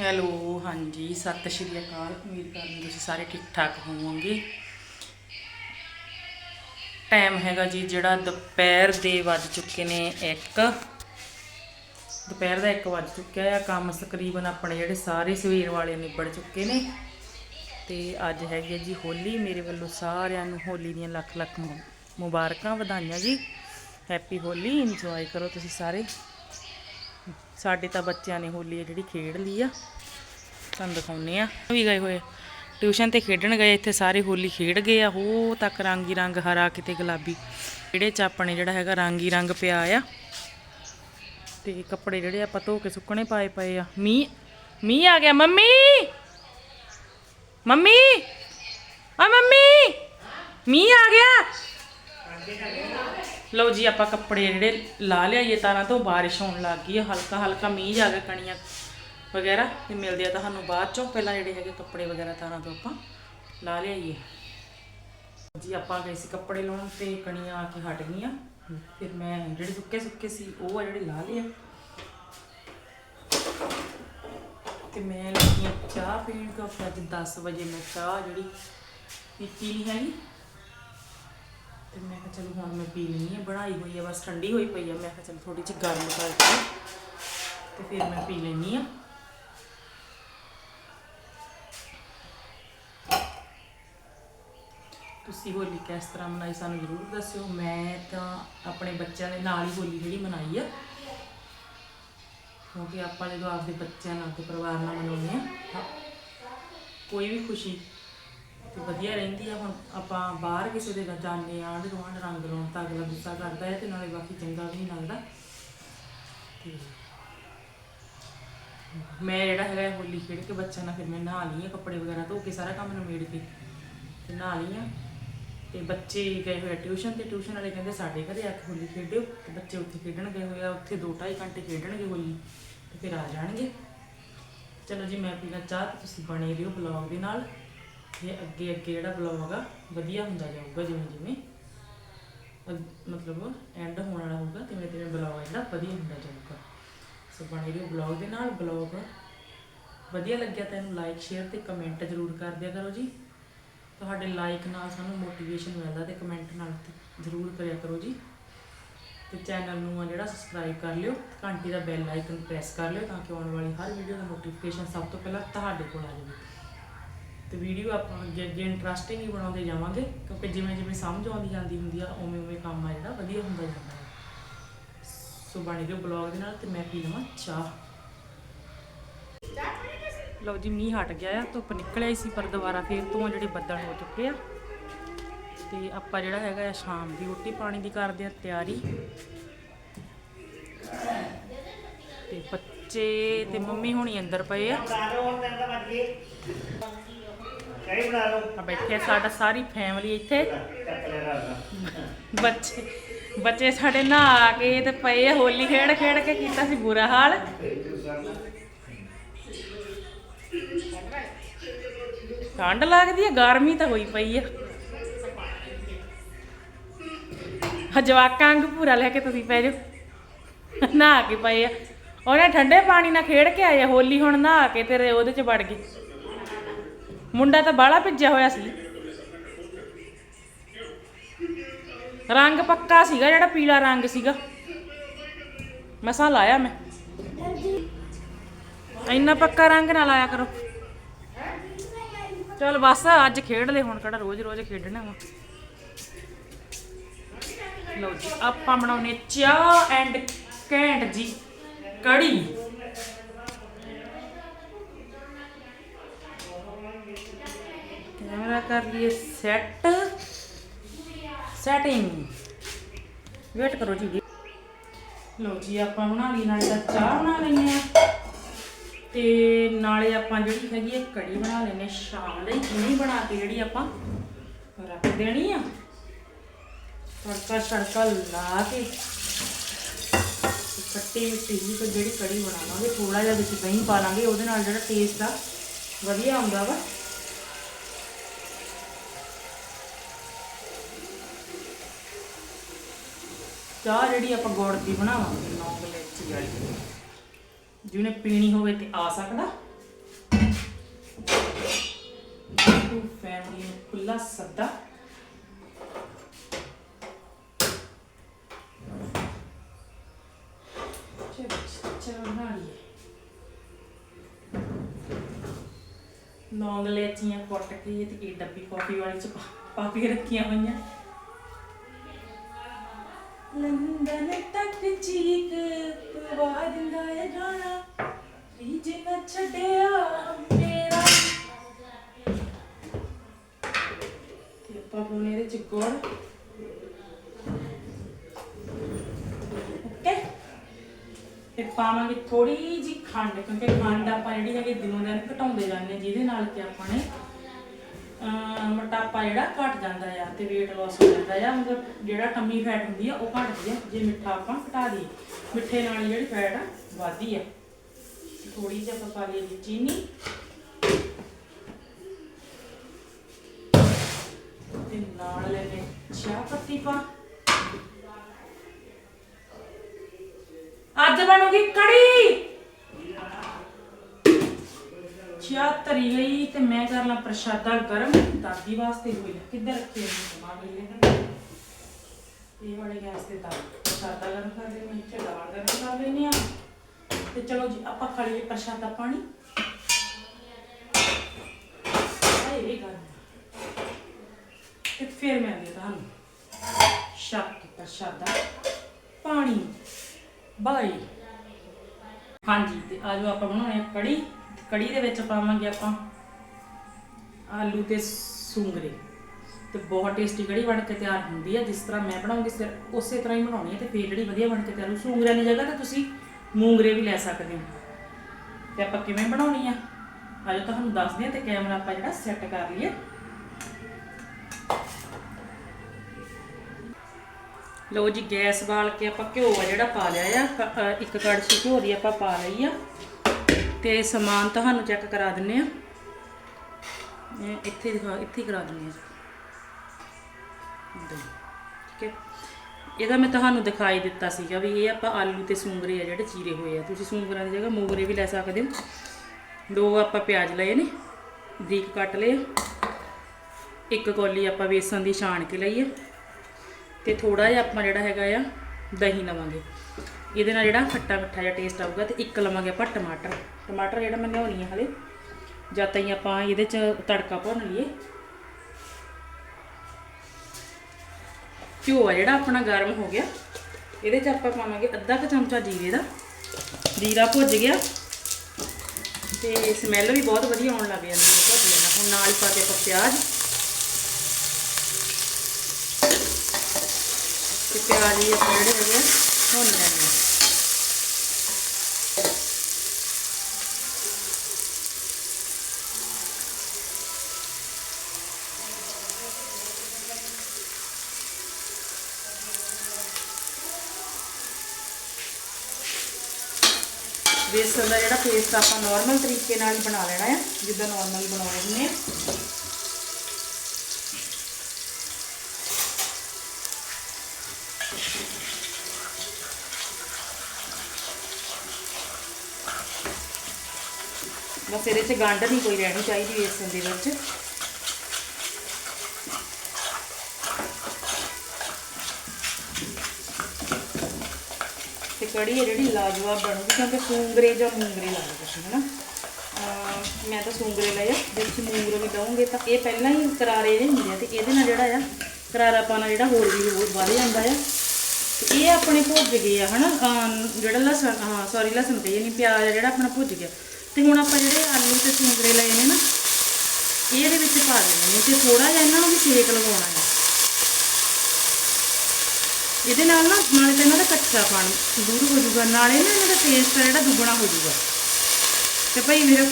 Hello, ਹਾਂਜੀ, ਸਤਿ ਸ਼੍ਰੀ ਅਕਾਲ। ਉਮੀਦ ਕਰਦੀ ਤੁਸੀਂ ਸਾਰੇ ਠੀਕ ਠਾਕ ਹੋਵੋਗੇ। ਟਾਈਮ ਹੈਗਾ ਜੀ ਜਿਹੜਾ ਦੁਪਹਿਰ ਦੇ ਵੱਜ ਚੁੱਕੇ ਨੇ 1 ਦੁਪਹਿਰ ਦਾ 1 ਵੱਜ ਚੁੱਕਿਆ ਆ। ਕੰਮ ਤਕਰੀਬਨ ਆਪਣੇ ਜਿਹੜੇ ਸਾਰੇ ਸਵੇਰ ਵਾਲੇ ਨਿਬੜ ਚੁੱਕੇ ਨੇ। ਤੇ ਅੱਜ ਹੈਗੀ ਹੈ ਜੀ ਹੋਲੀ। ਮੇਰੇ ਵੱਲੋਂ ਸਾਰਿਆਂ ਨੂੰ ਹੋਲੀ ਦੀਆਂ ਲੱਖ ਲੱਖ ਮੁਬਾਰਕਾਂ ਵਧਾਈਆਂ ਜੀ। ਹੈਪੀ ਹੋਲੀ। ਇੰਜੋਏ ਕਰੋ ਤੁਸੀਂ ਸਾਰੇ। ਸਾਡੇ ਤਾਂ ਬੱਚਿਆਂ ਨੇ ਹੋਲੀ ਆ ਜਿਹੜੀ ਖੇਡ ਲਈ ਆ। ਤੁਹਾਨੂੰ ਦਿਖਾਉਨੇ ਆ। ਵੀ ਗਏ ਹੋਏ ਟਿਊਸ਼ਨ ਤੇ ਖੇਡਣ ਗਏ, ਇੱਥੇ ਸਾਰੇ ਹੋਲੀ ਖੇਡ ਗਏ ਆ। ਹੋ ਤੱਕ ਰੰਗੀ ਰੰਗ ਹਰਾ, ਕਿਤੇ ਗੁਲਾਬੀ। ਜਿਹੜੇ ਚ ਆਪਣੇ ਜਿਹੜਾ ਹੈਗਾ ਰੰਗੀ ਰੰਗ ਪਿਆ ਆ। ਤੇ ਕੱਪੜੇ ਜਿਹੜੇ ਆਪਾਂ ਧੋ ਕੇ ਸੁੱਕਣੇ ਪਾਏ ਪਏ ਆ। ਮੀਂਹ ਮੀਂਹ ਆ ਗਿਆ। ਮੰਮੀ! ਮੰਮੀ! ਆ ਮੰਮੀ! ਮੀਂਹ ਆ ਗਿਆ। ਲਓ ਜੀ, ਆਪਾਂ ਕੱਪੜੇ ਜਿਹੜੇ ਲਾ ਲਿਆਈਏ ਤਾਰਾਂ ਤੋਂ, ਬਾਰਿਸ਼ ਹੋਣ ਲੱਗ ਗਈ ਹੈ ਹਲਕਾ ਹਲਕਾ ਮੀਂਹ ਜਾ ਕੇ ਕਣੀਆਂ ਵਗੈਰਾ ਤੇ ਮਿਲਦੇ ਆ ਤੁਹਾਨੂੰ ਬਾਅਦ ਚੋਂ, ਪਹਿਲਾਂ ਜਿਹੜੇ ਹੈਗੇ ਕੱਪੜੇ ਵਗੈਰਾ ਤਾਰਾਂ ਤੋਂ ਆਪਾਂ ਲਾ ਲਿਆਈਏ। ਜੀ, ਆਪਾਂ ਗਏ ਸੀ ਕੱਪੜੇ ਲਾਉਣ ਤੇ ਕਣੀਆਂ ਆ ਕੇ ਹਟ ਗਈਆਂ। ਫਿਰ ਮੈਂ ਜਿਹੜੇ ਸੁੱਕੇ ਸੁੱਕੇ ਸੀ, ਉਹ ਆ ਜਿਹੜੇ ਲਾ ਲਏ ਤੇ ਮੈਂ ਲੱਗੀ ਚਾਹ ਪੀਣ ਕਿਉਂਕਿ ਅੱਜ 10 ਵਜੇ ਮੈਂ ਚਾਹ ਜਿਹੜੀ ਪੀਤੀ ਨਹੀਂ ਹੈਗੀ। ਤੇ ਮੈਂ ਕਿਹਾ ਚਲੋ ਹੁਣ ਮੈਂ ਪੀ ਲੈਣੀ ਹੈ ਬਣਾਈ ਹੋਈ ਹੈ ਬਸ ਠੰਡੀ ਹੋਈ ਪਈ ਹੈ ਮੈਂ ਕਿਹਾ ਚਲ ਥੋੜੀ ਜਿਹੀ ਗਰਮ ਕਰਕੇ ਤੇ ਫਿਰ ਮੈਂ ਪੀ ਲੈਣੀ ਆ। ਤੁਸੀਂ ਹੋਲੀ ਕਿਸ ਤਰ੍ਹਾਂ ਮਨਾਈ ਸਾਨੂੰ ਜ਼ਰੂਰ ਦੱਸਿਓ। ਮੈਂ ਤਾਂ ਆਪਣੇ ਬੱਚਿਆਂ ਦੇ ਨਾਲ ਹੀ ਹੋਲੀ ਜਿਹੜੀ ਮਨਾਈ ਆ। ਕਿਉਂਕਿ ਆਪਾਂ ਜਦੋਂ ਆਪਦੇ ਬੱਚਿਆਂ ਨਾਲ ਤੇ ਪਰਿਵਾਰ ਨਾਲ ਮਨਾਉਂਦੇ ਆ, ਕੋਈ ਵੀ ਖੁਸ਼ੀ ਤੇ ਵਧੀਆ ਰਹਿੰਦੀ ਆ, ਹੁਣ ਆਪਾਂ ਬਾਹਰ ਕਿਸੇ ਦੇ ਨਾਲ ਜਾਂਦੇ ਆ ਆਂਢ ਗੁਆਂਢ ਰੰਗ ਲਾਉਣ ਤਾਂ ਅਗਲਾ ਗੁੱਸਾ ਕਰਦਾ ਹੈ ਤੇ ਨਾਲੇ ਬਾਕੀ ਚੰਗਾ ਵੀ ਨਹੀਂ ਲੱਗਦਾ। ਤੇ ਮੈਂ ਜਿਹੜਾ ਹੈਗਾ ਹੈ ਹੋਲੀ ਖੇਡ ਕੇ ਬੱਚਿਆਂ ਨਾਲ ਫਿਰ ਮੈਂ ਨਹਾ ਲਈ ਆ, ਕੱਪੜੇ ਵਗੈਰਾ ਧੋ ਕੇ ਸਾਰਾ ਕੰਮ ਨਿਬੇੜ ਕੇ ਤੇ ਨਹਾ ਲਈ ਆ। ਤੇ ਬੱਚੇ ਗਏ ਹੋਏ ਟਿਊਸ਼ਨ ਤੇ ਟਿਊਸ਼ਨ ਵਾਲੇ ਕਹਿੰਦੇ ਸਾਡੇ ਘਰੇ ਆ ਕੇ ਹੋਲੀ ਖੇਡਿਓ। ਤੇ ਬੱਚੇ ਉੱਥੇ ਖੇਡਣ ਗਏ ਹੋਏ ਆ, ਉੱਥੇ 2.5 ਘੰਟੇ ਖੇਡਣਗੇ ਹੋਲੀ, ਤੇ ਫਿਰ ਆ ਜਾਣਗੇ। ਚਲੋ ਜੀ, ਮੈਂ ਪੀਣਾ ਚਾਹ, ਤੇ ਤੁਸੀਂ ਬਣੇ ਰਹੋ ਬਲੌਗ ਦੇ ਨਾਲ। ਇਹ ਅੱਗੇ ਅੱਗੇ ਜਿਹੜਾ ਬਲੌਗ ਆ ਵਧੀਆ ਹੁੰਦਾ ਜਾਊਗਾ ਜਿਵੇਂ ਜਿਵੇਂ। ਅਗ- ਮਤਲਬ ਐਂਡ ਹੋਣ ਵਾਲਾ ਹੋਊਗਾ, ਤਿਵੇਂ ਤਿਵੇਂ ਬਲੌਗ ਜਿਹੜਾ, ਵਧੀਆ ਹੁੰਦਾ ਜਾਊਗਾ। ਸੋ ਬਣੇ ਰਹੋ ਬਲੌਗ ਦੇ ਨਾਲ, ਬਲੌਗ ਵਧੀਆ ਲੱਗਿਆ ਤਾਂ ਇਹਨੂੰ ਲਾਈਕ ਸ਼ੇਅਰ ਤੇ ਕਮੈਂਟ ਜ਼ਰੂਰ ਕਰ ਦਿਆ ਕਰੋ ਜੀ। ਤੁਹਾਡੇ ਲਾਈਕ ਨਾਲ ਸਾਨੂੰ ਮੋਟੀਵੇਸ਼ਨ ਮਿਲਦਾ ਤੇ ਕਮੈਂਟ ਨਾਲ ਤੇ ਜ਼ਰੂਰ ਕਰਿਆ ਕਰੋ ਜੀ। ਤੇ ਚੈਨਲ ਨੂੰ ਆ ਜਿਹੜਾ ਸਬਸਕ੍ਰਾਈਬ ਕਰ ਲਿਓ, ਘੰਟੀ ਦਾ ਬੈਲ ਆਈਕਨ ਪ੍ਰੈਸ ਕਰ ਲਿਓ ਤਾਂ ਕਿ ਆਉਣ ਵਾਲੀ ਹਰ ਵੀਡੀਓ ਦਾ ਨੋਟੀਫਿਕੇਸ਼ਨ ਸਭ ਤੋਂ ਪਹਿਲਾਂ ਤੁਹਾਡੇ ਕੋਲ ਆ ਜਾਵੇ। ਤੇ ਵੀਡੀਓ ਆਪਾਂ ਅੱਗੇ ਅੱਗੇ ਇੰਟਰਸਟਿੰਗ ਹੀ ਬਣਾਉਂਦੇ ਜਾਵਾਂਗੇ, ਕਿਉਂਕਿ ਜਿਵੇਂ ਜਿਵੇਂ ਸਮਝ ਆਉਂਦੀ ਜਾਂਦੀ ਹੁੰਦੀ ਆ, ਉਵੇਂ ਉਵੇਂ ਕੰਮ ਆ ਜਿਹੜਾ, ਵਧੀਆ ਹੁੰਦਾ ਜਾਂਦਾ ਹੈ ਸੋ ਬਣੇ ਰਹੋ ਬਲੌਗ ਦੇ ਨਾਲ ਤੇ ਮੈਂ ਪੀ ਲਵਾਂ ਚਾਹ। ਲਓ ਜੀ, ਮੀਂਹ ਹਟ ਗਿਆ ਆ, ਧੁੱਪ ਨਿਕਲ ਆਈ ਸੀ, ਪਰ ਦੁਬਾਰਾ ਫੇਰ ਤੋਂ ਜਿਹੜੇ ਬੱਦਲ ਹੋ ਚੁੱਕੇ ਆ। ਤੇ ਆਪਾਂ ਜਿਹੜਾ ਹੈਗਾ ਆ, ਸ਼ਾਮ ਦੀ ਰੋਟੀ ਪਾਣੀ ਦੀ ਕਰਦੇ ਆ ਤਿਆਰੀ। ਤੇ ਬੱਚੇ ਤੇ ਮੰਮੀ ਹੁਣੀ ਅੰਦਰ ਪਏ ਆ। ਕੜੀ ਬਣਾ ਲਓ। ਆ ਬੈਠੇ ਆ ਸਾਡਾ ਸਾਰੀ ਫੈਮਿਲੀ ਇੱਥੇ। ਬੱਚੇ ਬੱਚੇ ਸਾਡੇ ਨਹਾ ਕੇ ਤੇ ਪਏ ਆ, ਹੋਲੀ ਖੇਡ ਖੇਡ ਕੇ ਕੀਤਾ ਸੀ ਬੁਰਾ ਹਾਲ। ਠੰਡ ਲੱਗਦੀ ਆ ਗਰਮੀ ਤਾਂ ਹੋਈ ਪਈ ਆ। ਆ ਜਵਾਕਾਂ ਵਾਂਗ ਭੂਰਾ ਲੈ ਕੇ ਤੁਸੀਂ ਪੈ ਜਾਓ। ਨਹਾ ਕੇ ਪਏ ਆ। ਉਹਨੇ ਠੰਡੇ ਪਾਣੀ ਨਾਲ ਖੇਡ ਕੇ ਆਏ ਆ, ਹੋਲੀ ਹੁਣ ਨਹਾ ਕੇ ਤੇਰੇ ਉਹਦੇ ਚ ਵੜ ਗਈ ਮੁੰਡਾ ਤਾਂ ਬਾਹਲਾ ਭਿੱਜਿਆ ਹੋਇਆ ਸੀ। ਰੰਗ ਪੱਕਾ ਸੀਗਾ, ਜਿਹੜਾ ਪੀਲਾ ਰੰਗ ਸੀਗਾ। ਮਸਾਂ ਲਾਇਆ ਮੈਂ। ਇੰਨਾ ਪੱਕਾ ਰੰਗ ਨਾ ਲਾਇਆ ਕਰੋ। ਚਲ ਬਸ, ਅੱਜ ਖੇਡ ਲੈ ਹੁਣ, ਕਿਹੜਾ ਰੋਜ਼ ਰੋਜ਼ ਖੇਡਣਾ ਵਾ। ਲਓ ਜੀ, ਆਪਾਂ ਬਣਾਉਨੇ ਚਾਹ ਐਂਡ ਕੈਂਟ ਜੀ, ਕੜੀ। ਕੈਮਰਾ ਕਰ ਲਈਏ ਸੈੱਟ ਸੈਟਿੰਗ ਵੇਟ ਕਰੋ ਜੀ। ਲਓ ਜੀ, ਆਪਾਂ ਬਣਾ ਲਈ ਨਾਲੇ ਤਾਂ ਚਾਹ ਬਣਾ ਲੈਨੇ ਆ ਤੇ ਨਾਲੇ ਆਪਾਂ ਜਿਹੜੀ ਹੈਗੀ ਹੈ ਕੜੀ ਬਣਾ ਲੈਨੇ ਸ਼ਾਮ ਲਈ। ਨਹੀਂ ਬਣਾ ਕੇ ਜਿਹੜੀ ਆਪਾਂ ਰੱਖ ਦੇਣੀ ਆ। ਤੜਕਾ ਤੜਕਾ ਲਾ ਕੇ ਖੱਟੀ ਮਿੱਠੀ ਜੀ ਜਿਹੜੀ ਕੜੀ ਬਣਾਵਾਂਗੇ ਥੋੜਾ ਜਿਹਾ ਵਿੱਚ ਦਹੀਂ ਪਾ ਲਾਂਗੇ। ਉਹਦੇ ਨਾਲ ਜਿਹੜਾ ਟੇਸਟ ਆ ਵਧੀਆ ਆਉਂਦਾ ਵਾ। ਚਾਹ ਜਿਹੜੀ ਆਪਾਂ ਗੁੜ ਦੀ ਬਣਾਵਾਂਗੇ, ਲੌਂਗ ਇਲਾਇਚੀ ਵਾਲੀ। ਜਿਹਨੇ ਪੀਣੀ ਹੋਵੇ ਤੇ ਆ ਸਕਦਾ। ਟੂ ਫੈਮਿਲੀ ਨੂੰ ਖੁੱਲਾ ਸੱਦਾ। ਲੌਂਗ ਲੈਚੀਆਂ ਕੁੱਟ ਕੇ ਤੇ ਇਹ ਡੱਬੀ ਕਾਫੀ ਵਾਲੀ ਚ ਪਾ ਰੱਖੀਆਂ ਹੋਈਆਂ। ਲੰਡਨ ਤੱਕ ਚੀਕ ਪਵਾ ਦਿੰਦਾ ਇਹ ਗਾਣਾ। ਰੀਜ ਨਾ ਛੱਡਿਆ ਮੇਰਾ। ਤੇ ਆਪਾਂ ਪਾਉਣੇ ਇਹਦੇ ਚ ਗੁੜ ਓਕੇ ਤੇ ਪਾਵਾਂਗੇ ਥੋੜੀ ਜੀ ਖੰਡ ਕਿਉਂਕਿ ਖੰਡ ਆਪਾਂ ਜਿਹੜੀ ਹੈਗੀ ਦਿਨੋਂ ਦਿਨ ਘਟਾਉਂਦੇ ਜਾਂਦੇ ਹਾਂ, ਜਿਹਦੇ ਨਾਲ ਕਿ ਆਪਾਂ ਨੇ ਅਹ ਮੋਟਾਪਾ ਜਿਹੜਾ ਘਟ ਜਾਂਦਾ ਆ ਤੇ weight loss ਹੋ ਜਾਂਦਾ ਆ, ਮਤਲਬ ਜਿਹੜਾ ਟੰਮੀ ਫੈਟ ਹੁੰਦੀ ਆ ਉਹ ਘਟਦੀ ਆ, ਜੇ ਮਿੱਠਾ ਆਪਾਂ ਘਟਾ ਦਈਏ। ਮਿੱਠੇ ਨਾਲ ਜਿਹੜੀ ਫੈਟ ਆ, ਵੱਧਦੀ ਆ। ਥੋੜੀ ਜਿਹੀ ਆਪਾਂ ਪਾ ਲਈਏ ਚੀਨੀ। ਤੇ ਨਾਲ ਲੈ ਕੇ ਚਾਹ ਪੱਤੀ ਪਾ। ਅੱਜ ਬਣੂਗੀ ਕੜੀ! ਚਾਹ ਧਰੀ ਲਈ ਤੇ ਮੈਂ ਕਰ ਲਾਂ ਪ੍ਰਸ਼ਾਦਾ ਗਰਮ। ਦਾਦੀ ਵਾਸਤੇ ਹੋਈ ਆ ਕਿੱਧਰ ਰੱਖੀ ਹੈ ਸਮਾਂ ਮਿਲੇ ਇਹ ਵਾਲੇ ਗੈਸ ਤੇ ਦਾਲ। ਪ੍ਰਸ਼ਾਦਾ ਗਰਮ ਕਰ ਲਈ ਮੈਂ ਇੱਥੇ ਦਾਲ ਗਰਮ ਕਰ ਲੈਣੀ ਆ ਤੇ ਚਲੋ ਜੀ, ਆਪਾਂ ਖਾ ਲਈਏ ਪ੍ਰਸ਼ਾਦਾ ਪਾਣੀ। ਇਹ ਗਰਮ ਤੇ ਫਿਰ ਮੈਂ ਦੇ ਤੁਹਾਨੂੰ ਸ਼ੱਕ ਪ੍ਰਸ਼ਾਦਾ ਪਾਣੀ। ਬਾਈ। ਹਾਂਜੀ, ਤੇ ਆਜੋ ਆਪਾਂ ਬਣਾਉਣੇ ਆ ਕੜੀ। ਕੜੀ ਦੇ ਵਿੱਚ ਪਾਵਾਂਗੇ ਆਪਾਂ ਆਲੂ ਤੇ ਸੁੰਗਰੇ। ਤੇ ਬਹੁਤ ਟੇਸਟੀ ਕੜੀ ਬਣ ਕੇ ਤਿਆਰ ਹੁੰਦੀ ਹੈ ਜਿਸ ਤਰ੍ਹਾਂ ਮੈਂ ਬਣਾਉਂਗੀ, ਸਿਰ ਉਸੇ ਤਰ੍ਹਾਂ ਹੀ ਬਣਾਉਣੀ ਹੈ ਤੇ ਫੇਰ ਜਿਹੜੀ ਵਧੀਆ ਬਣ ਕੇ ਤਿਆਰ ਹੋ ਸੂੰਗਰਿਆਂ ਦੀ ਜਗ੍ਹਾ ਤੇ ਤੁਸੀਂ ਮੂੰਗਰੇ ਵੀ ਲੈ ਸਕਦੇ ਹੋ। ਤੇ ਆਪਾਂ ਕਿਵੇਂ ਬਣਾਉਣੀ ਆ? ਆਜੋ ਤੁਹਾਨੂੰ ਦੱਸਦੇ ਆ ਤੇ ਕੈਮਰਾ ਆਪਾਂ ਜਿਹੜਾ ਸੈੱਟ ਕਰ ਲਈਏ। ਲਓ ਜੀ, ਗੈਸ ਬਾਲ ਕੇ ਆਪਾਂ ਘਿਓ ਆ ਜਿਹੜਾ ਪਾ ਲਿਆ ਆ। ਇੱਕ ਕੜਛੀ ਘਿਓ ਦੀ ਆਪਾਂ ਪਾ ਲਈ ਆ। ਤੇ ਸਮਾਨ ਤੁਹਾਨੂੰ ਚੈੱਕ ਕਰਾ ਦਿੰਨੇ ਆ। ਇੱਥੇ ਦਿਖਾ ਇੱਥੇ ਹੀ ਕਰਾ ਦਿੰਨੇ ਆ ਠੀਕ ਹੈ। ਇਹਦਾ ਮੈਂ ਤੁਹਾਨੂੰ ਦਿਖਾਈ ਦਿੱਤਾ ਸੀਗਾ ਵੀ ਇਹ ਆਪਾਂ ਆਲੂ ਤੇ ਸੂੰਗਰੇ ਆ ਜਿਹੜੇ ਚੀਰੇ ਹੋਏ ਆ। ਤੁਸੀਂ ਸੂੰਗਰਾਂ ਦੀ ਜਗ੍ਹਾ ਮੂੰਗਰੇ ਵੀ ਲੈ ਸਕਦੇ ਹੋ। ਦੋ ਆਪਾਂ ਪਿਆਜ਼ ਲਏ ਨੇ, ਬਰੀਕ ਕੱਟ ਲਏ ਇੱਕ ਕੌਲੀ ਆਪਾਂ ਬੇਸਨ ਦੀ ਛਾਣ ਕੇ ਲਈ ਆ। ਤੇ ਥੋੜਾ ਜਿਹਾ ਆਪਾਂ ਜਿਹੜਾ ਹੈਗਾ ਆ ਦਹੀਂ ਲਵਾਂਗੇ। ਇਹਦੇ ਨਾਲ ਜਿਹੜਾ ਖੱਟਾ ਮਿੱਠਾ ਜਿਹਾ ਟੇਸਟ ਆਊਗਾ ਤੇ ਇੱਕ ਲਵਾਂਗੇ ਆਪਾਂ ਟਮਾਟਰ। ਟਮਾਟਰ ਜਿਹੜਾ ਮੈਂ ਲਿਆਉਣੀ ਆ ਹਲੇ ਜਦ ਤਾਈਂ ਆਪਾਂ ਇਹਦੇ ਚ ਤੜਕਾ ਭੁੰਨ ਲਈਏ। ਘਿਓ ਆ ਜਿਹੜਾ ਆਪਣਾ ਗਰਮ ਹੋ ਗਿਆ। ਇਹਦੇ ਚ ਆਪਾਂ ਪਾਵਾਂਗੇ ਅੱਧਾ ਕੁ ਚਮਚਾ ਜੀਰੇ ਦਾ। ਜੀਰਾ ਭੁੱਜ ਗਿਆ। ਤੇ ਸਮੈਲ ਵੀ ਬਹੁਤ ਵਧੀਆ ਆਉਣ ਲੱਗ ਜਾਂਦੀ ਹੈ, ਭੁੱਜ ਜਾਂਦਾ ਹੁਣ ਨਾਲ ਹੀ ਪਾ ਕੇ ਆਪਾਂ ਪਿਆਜ਼। ਤੇ ਪਿਆਜ਼ ਵੀ ਆਪਾਂ ਜਿਹੜੇ ਹੈਗੇ ਆ ਭੁੰਨ ਲੈਣੇ ਆ ਬੇਸਨ ਦਾ ਜਿਹੜਾ ਪੇਸਟ ਆਪਾਂ ਨਾਰਮਲ ਤਰੀਕੇ ਨਾਲ ਹੀ ਬਣਾ ਲੈਣਾ ਹੈ ਜਿੱਦਾਂ ਨਾਰਮਲ ਬਣਾਉਣੇ ਹੁੰਦੇ ਬਸ ਇਹਦੇ 'ਚ ਗੰਢ ਨਹੀਂ ਕੋਈ ਰਹਿਣੀ ਚਾਹੀਦੀ ਬੇਸਨ ਦੇ ਵਿੱਚ। ਤੇ ਕੜੀ ਹੈ ਜਿਹੜੀ ਲਾਜਵਾਬ ਬਣੂਗੀ ਕਿਉਂਕਿ ਸੂੰਗਰੇ ਜਾਂ ਮੂੰਗਰੇ ਲਾਉਂਦੇ ਤੁਸੀਂ, ਹਨਾ? ਮੈਂ ਤਾਂ ਸੂੰਗਰੇ ਲਏ ਆ, ਜੇ ਤੁਸੀਂ ਮੂੰਗਰੇ ਵੀ ਲਓਗੇ ਤਾਂ ਇਹ ਪਹਿਲਾਂ ਹੀ ਕਰਾਰੇ ਜਿਹੇ ਹੁੰਦੇ ਆ ਤੇ ਇਹਦੇ ਨਾਲ ਜਿਹੜਾ ਆ ਕਰਾਰਾਪਾਣਾ ਜਿਹੜਾ ਹੋਰ ਵੀ ਹੋਰ ਵੱਧ ਜਾਂਦਾ ਆ। ਤੇ ਇਹ ਆਪਣੇ ਭੁੱਜ ਗਏ ਆ, ਹਨਾ? ਅਹ ਜਿਹੜਾ ਲਸਣ, ਹਾਂ ਸੌਰੀ ਲਸਣ ਕਹੀਏ ਨਹੀਂ, ਪਿਆਜ਼ ਆ ਜਿਹੜਾ ਆਪਣਾ ਭੁੱਜ ਗਿਆ। ਤੇ ਹੁਣ ਆਪਾਂ ਜਿਹੜੇ ਆਲੂ ਤੇ ਸੂੰਗਰੇ ਲਏ ਨੇ ਨਾ ਇਹ ਇਹਦੇ ਵਿੱਚ ਪਾ ਦੇਣੇ ਨੇ ਤੇ ਥੋੜਾ ਜਿਹਾ ਇਹਨਾਂ ਨੂੰ ਵੀ ਸੇਕ ਲਗਾਉਣਾ ਹੈ। ਇਹਦੇ ਨਾਲ ਨਾ, ਨਾਲੇ ਤਾਂ ਇਹਨਾਂ ਦਾ ਕੱਚਾਪਣ ਦੂਰ ਹੋ ਜਾਊਗਾ, ਨਾਲੇ ਨਾ ਇਹਨਾਂ ਦਾ ਟੇਸਟ ਜਿਹੜਾ ਦੁੱਗਣਾ ਹੋ ਜਾਊਗਾ। ਤੇ ਭਾਈ ਮੇਰਾ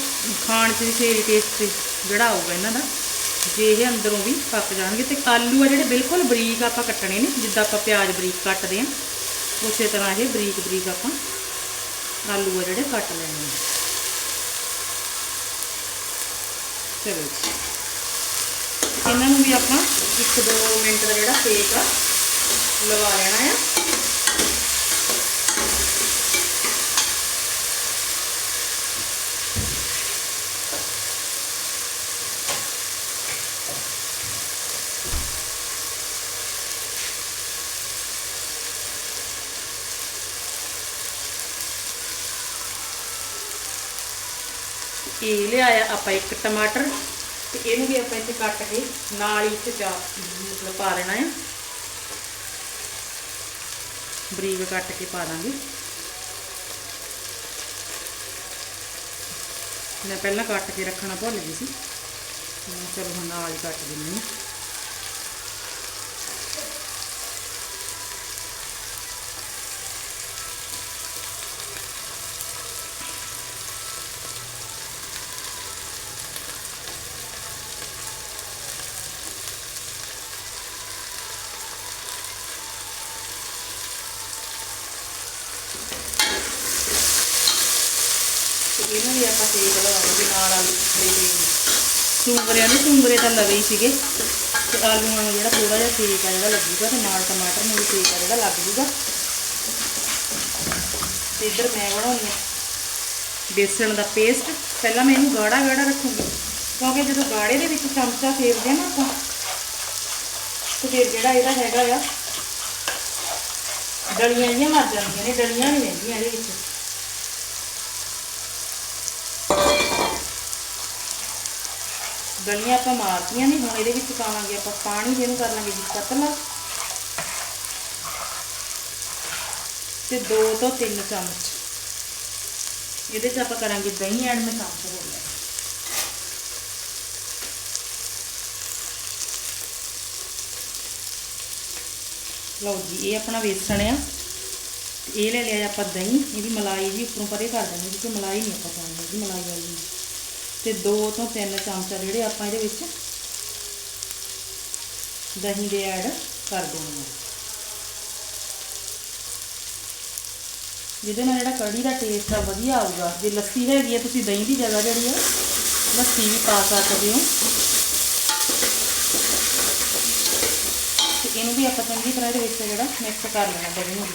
ਖਾਣ 'ਚ ਵੀ ਫੇਰ ਟੇਸਟ ਜਿਹੜਾ ਆਊਗਾ ਇਹਨਾਂ ਦਾ, ਜੇ ਇਹ ਅੰਦਰੋਂ ਵੀ ਪੱਕ ਜਾਣਗੇ ਤੇ ਆਲੂ ਆ ਜਿਹੜੇ ਬਿਲਕੁਲ ਬਰੀਕ ਆਪਾਂ ਕੱਟਣੇ ਨੇ, ਜਿੱਦਾਂ ਆਪਾਂ ਪਿਆਜ਼ ਬਰੀਕ ਕੱਟਦੇ ਆ ਉਸੇ ਤਰ੍ਹਾਂ ਇਹ ਬਰੀਕ ਬਰੀਕ ਆਪਾਂ ਆਲੂ ਆ ਜਿਹੜੇ ਕੱਟ ਲੈਣੇ ਨੇ। ਚਲੋ ਜੀ। ਇਹਨਾਂ ਨੂੰ ਵੀ ਆਪਾਂ 1-2 ਮਿੰਟ ਦਾ ਜਿਹੜਾ ਸੇਕ ਆ, ਲਵਾ ਲੈਣਾ ਆ। ਇਹ ਲਿਆਇਆ ਆਪਾਂ ਇੱਕ ਟਮਾਟਰ ਤੇ ਇਹਨੂੰ ਵੀ ਆਪਾਂ ਇੱਥੇ ਕੱਟ ਕੇ ਨਾਲ ਹੀ ਇੱਥੇ ਚਾ ਮਤਲਬ ਪਾ ਲੈਣਾ ਆ। ਬਰੀਕ ਕੱਟ ਕੇ ਪਾ ਦਾਂਗੇ। ਮੈਂ ਪਹਿਲਾਂ ਕੱਟ ਕੇ ਰੱਖਣਾ ਭੁੱਲ ਗਈ ਸੀ। ਮੈਂ ਚਲੋ ਹੁਣ ਨਾਲ ਹੀ ਕੱਟ ਦਿੰਦੀ ਹਾਂ ਤੇ ਇਹਨੂੰ ਵੀ ਆਪਾਂ ਸੇਕ ਲਵਾਵਾਂਗੇ ਨਾਲ ਆਲੂ ਤੇ ਸੂੰਗਰਿਆਂ ਨੂੰ ਸੂੰਗਰੇ ਤਾਂ ਲਵੇ ਹੀ ਸੀਗੇ। ਤੇ ਆਲੂਆਂ ਨੂੰ ਜਿਹੜਾ ਥੋੜਾ ਜਿਹਾ ਸੇਕ ਆ ਜਿਹੜਾ ਲੱਗੂਗਾ ਤੇ ਨਾਲ ਟਮਾਟਰ ਨੂੰ ਵੀ ਸੇਕ ਆ ਜਿਹੜਾ ਲੱਗ ਜੂਗਾ। ਤੇ ਇੱਧਰ ਮੈਂ ਬਣਾਉਣੀ ਆ ਬੇਸਣ ਦਾ ਪੇਸਟ। ਪਹਿਲਾਂ ਮੈਂ ਇਹਨੂੰ ਗਾੜਾ ਗਾੜਾ ਰੱਖੂੰਗੀ, ਕਿਉਂਕਿ ਜਦੋਂ ਗਾੜੇ ਦੇ ਵਿੱਚ ਚਮਚਾ ਫੇਰਦੇ ਆ ਨਾ ਆਪਾਂ, ਤੇ ਫਿਰ ਜਿਹੜਾ ਇਹਦਾ ਹੈਗਾ ਆ, ਡਲੀਆਂ ਜਿਹੀਆਂ ਮਰ ਜਾਂਦੀਆਂ ਨੇ, ਡਲੀਆਂ ਨਹੀਂ ਰਹਿੰਦੀਆਂ ਇਹਦੇ ਵਿੱਚ। ਗਲੀਆਂ ਆਪਾਂ ਮਾਰਤੀਆਂ ਨੇ, ਹੁਣ ਇਹਦੇ ਵਿੱਚ ਪਾਵਾਂਗੇ ਆਪਾਂ ਪਾਣੀ, ਜਿਹਨੂੰ ਕਰ ਲਾਂਗੇ ਜੀ ਪਤਲਾ। ਤੇ 2 ਤੋਂ 3 ਚਮਚ। ਇਹਦੇ 'ਚ ਆਪਾਂ ਕਰਾਂਗੇ ਦਹੀਂ ਐਡ ਮੈਂ ਚਮਚ ਹੋ ਲਿਆ ਲਓ ਜੀ, ਇਹ ਆਪਣਾ ਵੇਸਣ ਆ। ਤੇ ਇਹ ਲੈ ਲਿਆ ਆਪਾਂ ਦਹੀਂ, ਇਹਦੀ ਮਲਾਈ ਜੀ ਉੱਪਰੋਂ ਪਰੇ ਕਰ ਦਿੰਦੇ ਕਿਉਂਕਿ ਮਲਾਈ ਨਹੀਂ ਆਪਾਂ ਪਾਉਣੀ ਜੀ ਮਲਾਈ ਵਾਲੀ। ਤੇ 2 ਤੋਂ 3 ਚਮਚਾ ਜਿਹੜੇ ਆਪਾਂ ਇਹਦੇ ਵਿੱਚ ਦਹੀਂ ਦੇ ਐਡ ਕਰ ਦੇਣੇ ਆ ਜਿਹਦੇ ਨਾਲ ਜਿਹੜਾ ਕੜੀ ਦਾ ਟੇਸਟ ਆ ਵਧੀਆ ਆਊਗਾ। ਜੇ ਲੱਸੀ ਹੈਗੀ ਹੈ ਤੁਸੀਂ ਦਹੀਂ ਦੀ ਜਗ੍ਹਾ ਜਿਹੜੀ ਆ, ਲੱਸੀ ਵੀ ਪਾ ਸਕਦੇ ਹੋ। ਤੇ ਇਹਨੂੰ ਵੀ ਆਪਾਂ ਚੰਗੀ ਤਰ੍ਹਾਂ ਇਹਦੇ ਵਿੱਚ ਜਿਹੜਾ ਮਿਕਸ ਕਰ ਲੈਣਾ ਦਹੀਂ ਨੂੰ।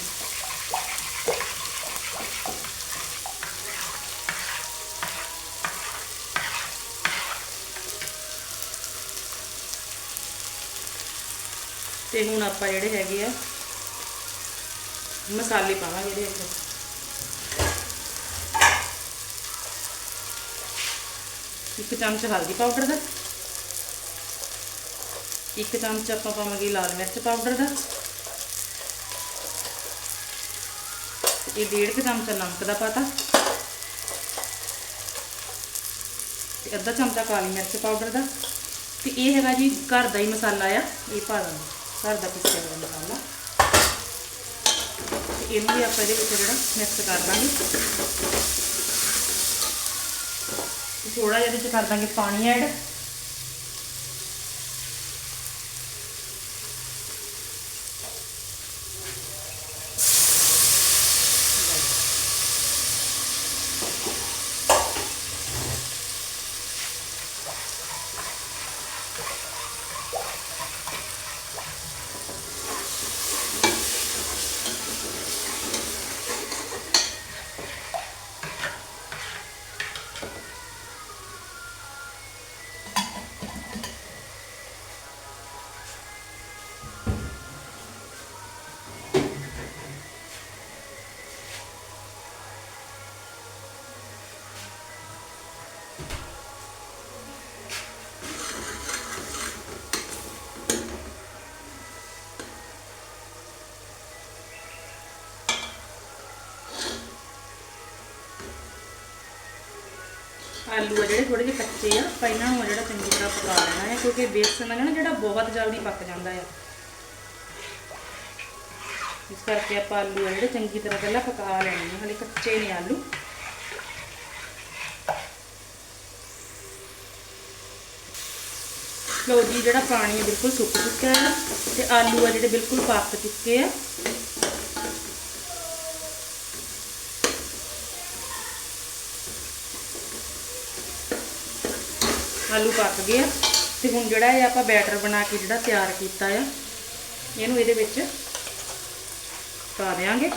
ਤੇ ਹੁਣ ਆਪਾਂ ਜਿਹੜੇ ਹੈਗੇ ਆ, ਮਸਾਲੇ ਪਾਵਾਂਗੇ ਇਹਦੇ ਵਿੱਚ। ਇੱਕ ਚਮਚ ਹਲਦੀ ਪਾਊਡਰ ਦਾ, ਇੱਕ ਚਮਚ ਆਪਾਂ ਪਾਵਾਂਗੇ ਲਾਲ ਮਿਰਚ ਪਾਊਡਰ ਦਾ ਇਹ ਡੇਢ ਕੁ ਚਮਚਾ ਨਮਕ ਦਾ ਪਾਤਾ, ਤੇ ਅੱਧਾ ਚਮਚਾ ਕਾਲੀ ਮਿਰਚ ਪਾਊਡਰ ਦਾ, ਤੇ ਇਹ ਹੈਗਾ ਜੀ ਘਰ ਦਾ ਹੀ ਮਸਾਲਾ ਆ, ਇਹ ਪਾ ਦਾਂਗੇ ਘਰ ਦਾ ਪਿਸਿਆ ਹੋਇਆ ਮਸਾਲਾ। ਤੇ ਇਹਨੂੰ ਵੀ ਆਪਾਂ ਇਹਦੇ ਵਿੱਚ ਜਿਹੜਾ ਮਿਕਸ ਕਰ ਦਾਂਗੇ। ਥੋੜਾ ਜਿਹਾ ਇਹਦੇ ਵਿੱਚ ਕਰ ਦਾਂਗੇ ਪਾਣੀ ਐਡ ਆਲੂ ਆ ਜਿਹੜੇ ਥੋੜੇ ਜਿਹੇ ਕੱਚੇ ਆ, ਆਪਾਂ ਇਹਨਾਂ ਨੂੰ ਜਿਹੜਾ ਚੰਗੀ ਤਰ੍ਹਾਂ ਪਕਾ ਲੈਣਾ ਹੈ ਕਿਉਂਕਿ ਬੇਸਣ ਹੈ ਨਾ ਜਿਹੜਾ ਬਹੁਤ ਜਲਦੀ ਪੱਕ ਜਾਂਦਾ ਆ। ਇਸ ਕਰਕੇ ਆਪਾਂ ਆਲੂ ਆ ਜਿਹੜੇ ਚੰਗੀ ਤਰ੍ਹਾਂ ਪਹਿਲਾਂ ਪਕਾ ਲੈਣੇ ਨੇ ਹਲੇ ਕੱਚੇ ਨੇ ਆਲੂ। ਲਓ ਜੀ, ਜਿਹੜਾ ਪਾਣੀ ਹੈ ਬਿਲਕੁਲ ਸੁੱਕ ਚੁੱਕਿਆ ਹੈ ਤੇ ਆਲੂ ਆ ਜਿਹੜੇ ਬਿਲਕੁਲ ਪੱਕ ਚੁੱਕੇ ਆ। ਆਲੂ ਪੱਕ ਗਏ ਆ। ਤੇ ਹੁਣ ਜਿਹੜਾ ਇਹ ਆਪਾਂ ਬੈਟਰ ਬਣਾ ਕੇ ਜਿਹੜਾ ਤਿਆਰ ਕੀਤਾ ਆ, ਇਹਨੂੰ ਇਹਦੇ ਵਿੱਚ ਪਾ ਦੇਾਂਗੇ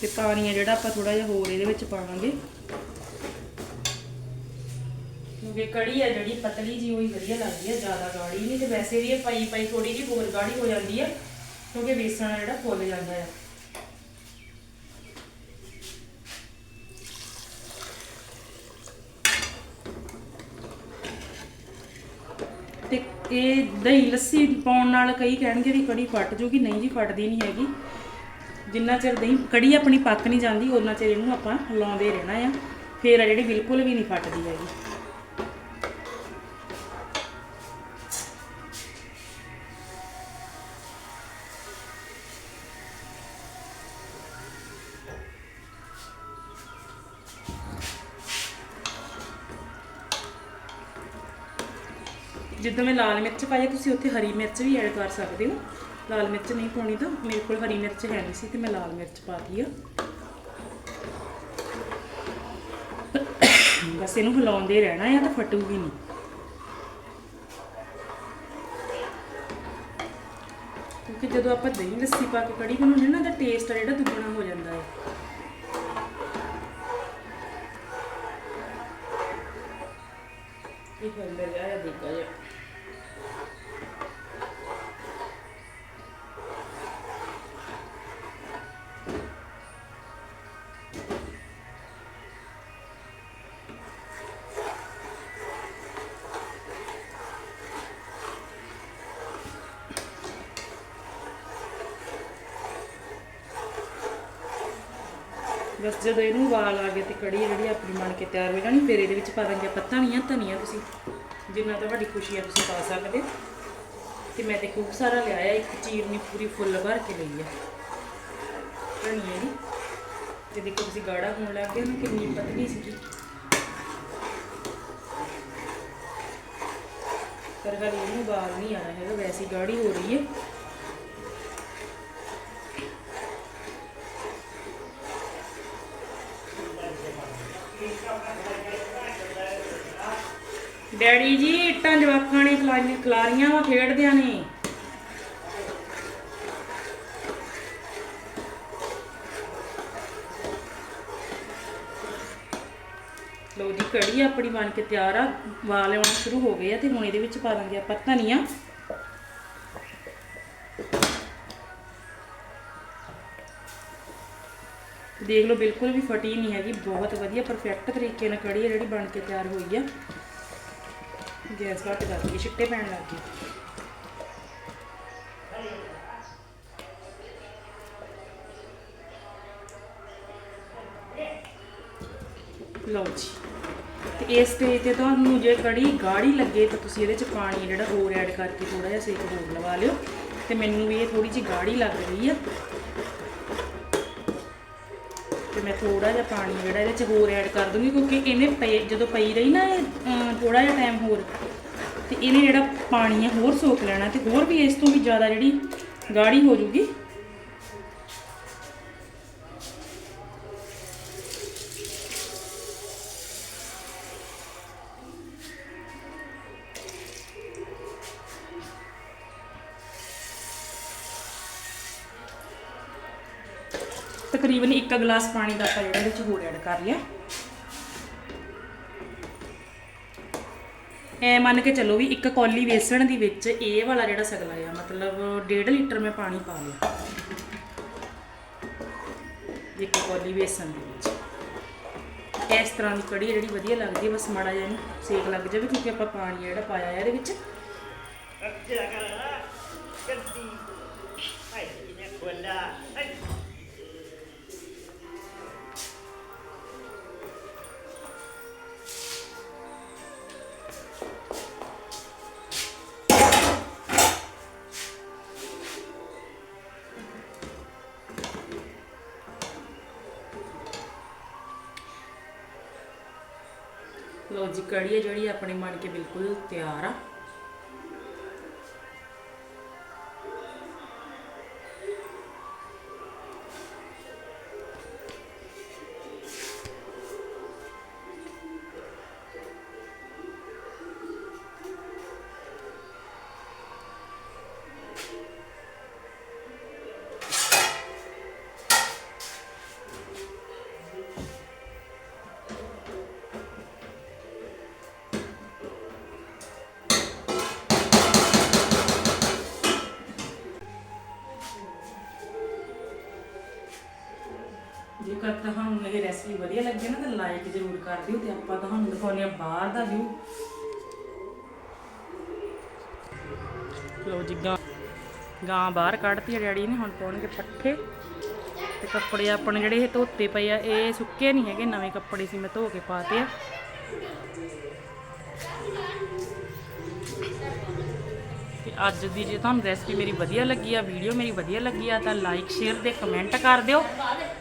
ਤੇ ਪਾਣੀ ਆ ਜਿਹੜਾ ਆਪਾਂ ਥੋੜਾ ਜਿਹਾ ਹੋਰ ਇਹਦੇ ਵਿੱਚ ਪਾਵਾਂਗੇ। ਕਿਉਂਕਿ ਕੜੀ ਆ ਜਿਹੜੀ, ਪਤਲੀ ਜੀ ਹੋਈ ਵਧੀਆ ਲੱਗਦੀ ਹੈ ਜ਼ਿਆਦਾ ਗਾੜੀ ਨਹੀਂ, ਤੇ ਵੈਸੇ ਵੀ ਇਹ ਪਈ ਪਈ ਥੋੜੀ ਜਿਹੀ ਹੋਰ ਗਾੜੀ ਹੋ ਜਾਂਦੀ ਆ, ਕਿਉਂਕਿ ਵੇਸਣ ਜਿਹੜਾ ਫੁੱਲ ਜਾਂਦਾ ਆ। ਤੇ ਇਹ ਦਹੀਂ ਲੱਸੀ ਪਾਉਣ ਨਾਲ ਕਈ ਕਹਿਣਗੇ ਵੀ ਕੜੀ ਫਟ ਜੂਗੀ, ਨਹੀਂ ਜੀ ਫਟਦੀ ਨਹੀਂ ਹੈਗੀ। ਜਿੰਨਾ ਚਿਰ ਦਹੀਂ, ਕੜੀ ਆਪਣੀ ਪੱਕ ਨਹੀਂ ਜਾਂਦੀ ਉਹਨਾਂ ਚਿਰ ਇਹਨੂੰ ਆਪਾਂ ਲਾਉਂਦੇ ਰਹਿਣਾ ਆ। ਫੇਰ ਆ ਜਿਹੜੀ ਬਿਲਕੁਲ ਵੀ ਨਹੀਂ ਫਟਦੀ ਹੈਗੀ। ਜਿੱਦਾਂ ਮੈਂ ਲਾਲ ਮਿਰਚ ਪਾਈ ਆ, ਤੁਸੀਂ ਉੱਥੇ ਹਰੀ ਮਿਰਚ ਵੀ ਐਡ ਕਰ ਸਕਦੇ ਹੋ। ਲਾਲ ਮਿਰਚ ਨਹੀਂ ਪਾਉਣੀ ਤਾਂ ਮੇਰੇ ਕੋਲ ਹਰੀ ਮਿਰਚ ਹੈ ਨਹੀਂ ਸੀ ਤੇ ਮੈਂ ਲਾਲ ਮਿਰਚ ਪਾਤੀ ਆ। ਬਸ ਇਹਨੂੰ ਹਿਲਾਉਂਦੇ ਰਹਿਣਾ ਆ ਤਾਂ ਫਟੂਗੀ ਨਹੀਂ। ਕਿਉਂਕਿ ਜਦੋਂ ਆਪਾਂ ਦਹੀਂ ਲੱਸੀ ਪਾ ਕੇ ਕੜੀ ਬਣਾਉਂਦੇ ਨਾ ਤਾਂ ਟੇਸਟ ਆ ਜਿਹੜਾ ਦੁੱਗਣਾ ਹੋ ਜਾਂਦਾ ਹੈ ਇਹ ਅੰਦਰ ਜਾਇਆ ਦੇਖਾ ਜਾ। ਬਸ ਜਦੋਂ ਇਹਨੂੰ ਉਬਾਲ ਆ ਗਿਆ ਤੇ ਕੜੀ ਜਿਹੜੀ ਆਪਣੀ ਬਣ ਕੇ ਤਿਆਰ ਹੋ ਜਾਣੀ ਫਿਰ ਇਹਦੇ ਵਿੱਚ ਪਾ ਦਾਂਗੇ ਪੱਤਾ ਨਹੀਂ ਧਨੀਆ ਤੁਸੀਂ ਜਿੰਨਾ ਤੁਹਾਡੀ ਖੁਸ਼ੀ ਆ ਤੁਸੀਂ ਪਾ ਸਕਦੇ ਤੇ ਮੈਂ ਤੇ ਖੂਬ ਸਾਰਾ ਲਿਆਇਆ ਇੱਕ ਚੀਰਨੀ ਪੂਰੀ ਫੁੱਲ ਭਰ ਕੇ ਲਈ ਆ। ਧਨੀਆ ਦੀ। ਤੇ ਦੇਖੋ ਤੁਸੀਂ ਗਾੜਾ ਹੋਣ ਲੱਗ ਗਿਆ ਨਾ ਕਿੰਨੀ ਪਤਲੀ ਸੀਗੀ। ਪਰ ਹਲੇ ਇਹਨੂੰ ਬਾਲ ਨਹੀਂ ਆਇਆ ਹੈਗਾ, ਵੈਸੀ ਗਾੜੀ ਹੋ ਰਹੀ ਹੈ। ਡੈਡੀ ਜੀ, ਇੱਟਾਂ ਜਵਾਕਾਂ ਨੇ ਖਲਾਰੀਆਂ ਖਲਾਰੀਆਂ ਵਾ, ਖੇਡਦਿਆਂ ਨੇ। ਲੋ ਜੀ ਕੜੀ ਆਪਣੀ ਬਣ ਕੇ ਤਿਆਰ ਆ। ਵਾਲ ਆਉਣਾ ਸ਼ੁਰੂ ਹੋ ਗਏ ਆ ਤੇ ਹੁਣ ਇਹਦੇ ਵਿੱਚ ਪਾ ਦਾਂਗੇ ਆਪਾਂ ਧਨੀਆ। ਦੇਖ ਲਓ, ਬਿਲਕੁਲ ਵੀ ਫਟੀ ਨਹੀਂ ਹੈਗੀ। ਬਹੁਤ ਵਧੀਆ ਪਰਫੈਕਟ ਤਰੀਕੇ ਨਾਲ ਕੜੀ ਆ ਜਿਹੜੀ ਬਣ ਕੇ ਤਿਆਰ ਹੋਈ ਆ। ਗੈਸ ਘੱਟ ਕਰ ਦਈਏ, ਛਿੱਟੇ ਪੈਣ ਲੱਗ ਗਏ। ਲਓ ਜੀ, ਤੇ ਇਸ ਸਟੇਜ ਤੇ ਤੁਹਾਨੂੰ ਜੇ ਕੜੀ ਗਾੜੀ ਲੱਗੇ ਤਾਂ ਤੁਸੀਂ ਇਹਦੇ ਚ ਪਾਣੀ ਜਿਹੜਾ ਹੋਰ ਐਡ ਕਰਕੇ ਥੋੜਾ ਜਿਹਾ ਸੇਕ ਹੋਰ ਲਵਾ ਲਿਓ। ਤੇ ਮੈਨੂੰ ਵੀ ਇਹ ਥੋੜੀ ਜਿਹੀ ਗਾੜੀ ਲੱਗ ਰਹੀ ਆ। ਤੇ ਮੈਂ ਥੋੜਾ ਜਿਹਾ ਪਾਣੀ ਜਿਹੜਾ ਇਹਦੇ ਚ ਹੋਰ ਐਡ ਕਰ ਦੂੰਗੀ ਕਿਉਂਕਿ ਇਹਨੇ ਪਈ, ਜਦੋਂ ਪਈ ਰਹੀ ਨਾ ਇਹ ਥੋੜਾ ਜਿਹਾ ਟਾਈਮ ਹੋਰ, ਤੇ ਇਹਨੇ ਜਿਹੜਾ ਪਾਣੀ ਹੈ ਹੋਰ ਸੋਖ ਲੈਣਾ ਤੇ ਹੋਰ ਵੀ ਇਸ ਤੋਂ ਵੀ ਜ਼ਿਆਦਾ ਜਿਹੜੀ ਗਾੜੀ ਹੋ ਜੂਗੀ ਇੱਕ ਗਲਾਸ ਪਾਣੀ ਦਾ ਆਪਾਂ ਜਿਹੜਾ ਇਹਦੇ ਚ ਹੋਰ ਐਡ ਕਰ ਲਿਆ। ਐ ਮੰਨ ਕੇ ਚੱਲੋ ਵੀ ਇੱਕ ਕੌਲੀ ਵੇਸਣ ਦੀ ਵਿੱਚ ਇਹ ਵਾਲਾ ਜਿਹੜਾ ਸਗਲਾ ਆ, ਮਤਲਬ 1.5 ਲੀਟਰ ਮੈਂ ਪਾਣੀ ਪਾ ਲਿਆ। ਇੱਕ ਕੌਲੀ ਵੇਸਣ ਦੇ ਵਿੱਚ। ਇਸ ਤਰ੍ਹਾਂ ਦੀ ਕੜੀ ਜਿਹੜੀ ਵਧੀਆ ਲੱਗਦੀ ਹੈ ਬਸ ਮਾੜਾ ਜਿਹਾ ਇਹਨੂੰ ਸੇਕ ਲੱਗ ਜਾਵੇ ਕਿਉਂਕਿ ਆਪਾਂ ਪਾਣੀ ਜਿਹੜਾ ਪਾਇਆ ਹੈ ਇਹਦੇ ਵਿੱਚ। ਰੱਖਿਆ ਕਰ ਨਾ ਹਾਏ, ਇਹਨੇ ਖੋਲਾ ਹਾਏ ਲਓ ਜੀ ਕੜੀ ਹੈ ਜਿਹੜੀ ਆਪਣੀ ਬਣ ਕੇ ਬਿਲਕੁਲ ਤਿਆਰ ਆ। ਜੇਕਰ ਤੁਹਾਨੂੰ ਇਹ ਰੈਸਪੀ ਵਧੀਆ ਲੱਗੇ ਨਾ, ਤਾਂ ਲਾਈਕ ਜ਼ਰੂਰ ਕਰ ਦਿਓ ਤੇ ਆਪਾਂ ਤੁਹਾਨੂੰ ਦਿਖਾਉਂਦੇ ਆ ਬਾਹਰ ਦਾ ਵਿਊ ਲੋ ਜੀ, ਗਾਂ ਗਾਂ ਬਾਹਰ ਕੱਢਤੀ ਆ ਡੈਡੀ ਨੇ, ਹੁਣ ਪਾਉਣਗੇ ਪੱਠੇ। ਤੇ ਕੱਪੜੇ ਆਪਣੇ ਜਿਹੜੇ ਇਹ ਧੋਤੇ ਪਏ ਆ, ਇਹ ਸੁੱਕੇ ਨਹੀਂ ਹੈਗੇ, ਨਵੇਂ ਕੱਪੜੇ ਸੀ, ਮੈਂ ਧੋ ਕੇ ਪਾਤੇ ਆ। ਤੇ ਅੱਜ ਦੀ ਜੇ ਤੁਹਾਨੂੰ ਰੈਸਪੀ ਮੇਰੀ ਵਧੀਆ ਲੱਗੀ ਆ ਵੀਡੀਓ ਮੇਰੀ ਵਧੀਆ ਲੱਗੀ ਆ, ਤਾਂ ਲਾਈਕ ਸ਼ੇਅਰ ਤੇ ਕਮੈਂਟ ਕਰ ਦਿਓ।